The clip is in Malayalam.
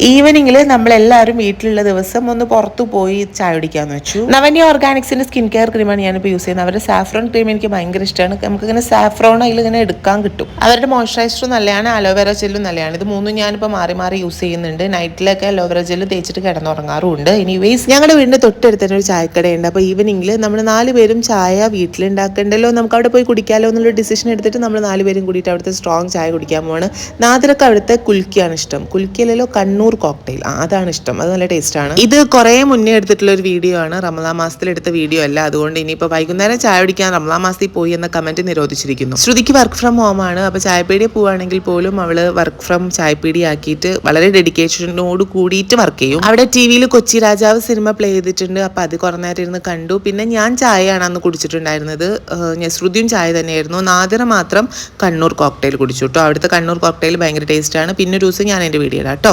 ഈവനിങ്ങിൽ നമ്മളെല്ലാവരും വീട്ടിലുള്ള ദിവസം ഒന്ന് പുറത്തു പോയി ചായ കുടിക്കാന്ന് വെച്ചു. നവന്യ ഓർഗാനിക്സിന്റെ സ്കിൻ കെയർ ക്രീമാണ് ഞാനിപ്പോൾ യൂസ് ചെയ്യുന്നത്. അവരുടെ സാഫ്രോൺ ക്രീം എനിക്ക് ഭയങ്കര ഇഷ്ടമാണ് നമുക്ക് ഇങ്ങനെ സാഫ്രോൺ അതിൽ ഇങ്ങനെ എടുക്കാൻ കിട്ടും. അവരുടെ മോയ്സ്ചറൈസറും നല്ലതാണ് അലോവേറ ജെല്ലും നല്ലതാണ്. ഇത് മൂന്നും ഞാനിപ്പോൾ മാറി മാറി യൂസ് ചെയ്യുന്നുണ്ട്. നൈറ്റിലൊക്കെ അലോവേറ ജെല്ല് തേച്ചിട്ട് കിടന്നുറങ്ങാറുമുണ്ട്. എനിവേസ് ഞങ്ങളുടെ വീടിന്റെ തൊട്ടടുത്തന്നെ ഒരു ചായക്കടയുണ്ട്. അപ്പോൾ ഈവനിങ്ങിൽ നമ്മൾ നാല് പേരും ചായ വീട്ടിലുണ്ടാക്കണ്ടല്ലോ? നമുക്ക് അവിടെ പോയി കുടിക്കാലോ എന്നുള്ള ഡിസിഷൻ എടുത്തിട്ട് നമ്മൾ നാല് പേരും കൂടിയിട്ട് അവിടുത്തെ സ്ട്രോങ് ചായ കുടിക്കാൻ പോവാണ്. നാദിറക്ക് അവിടുത്തെ കുൽക്കിയാണ് ഇഷ്ടം. കുൽക്കിയല്ലോ കണ്ണൂർ കോക്ടെയിൽ അതാണ് ഇഷ്ടം. അത് നല്ല ടേസ്റ്റ് ആണ്. ഇത് കുറേ മുന്നേ എടുത്തിട്ടുള്ള ഒരു വീഡിയോ ആണ്. റമദാൻ മാസത്തിൽ എടുത്ത വീഡിയോ അല്ല. അതുകൊണ്ട് ഇനിയിപ്പോൾ വൈകുന്നേരം ചായ കുടിക്കാൻ റമദാൻ മാസത്തിൽ പോയി എന്ന കമന്റ് നിരോധിച്ചിരിക്കുന്നു. ശ്രുതിക്ക് വർക്ക് ഫ്രം ഹോം ആണ്. അപ്പോൾ ചായപ്പീടിയ പോവുകയാണെങ്കിൽ പോലും അവൾ വർക്ക് ഫ്രം ചായപ്പീടി ആക്കിയിട്ട് വളരെ ഡെഡിക്കേഷനോട് കൂടിയിട്ട് വർക്ക് ചെയ്യും. അവിടെ ടി വിയിൽ കൊച്ചി രാജാവ് സിനിമ പ്ലേ ചെയ്തിട്ടുണ്ട്. അപ്പോൾ അത് കുറേ നേരം ഇരുന്ന് കണ്ടു. പിന്നെ ഞാൻ ചായയാണ് അന്ന് കുടിച്ചിട്ടുണ്ടായിരുന്നത് ഞാൻ ശ്രുതിയും ചായ തന്നെയായിരുന്നു. നാദിറ മാത്രം കണ്ണൂർ കോക്ടെയിൽ കുടിച്ചു. കേട്ടോ അവിടുത്തെ കണ്ണൂർ കോക്ടെയിൽ ഭയങ്കര ടേസ്റ്റ് ആണ്. പിന്നെ ഒരു ദിവസം ഞാൻ എന്റെ വീഡിയോ കേട്ടോ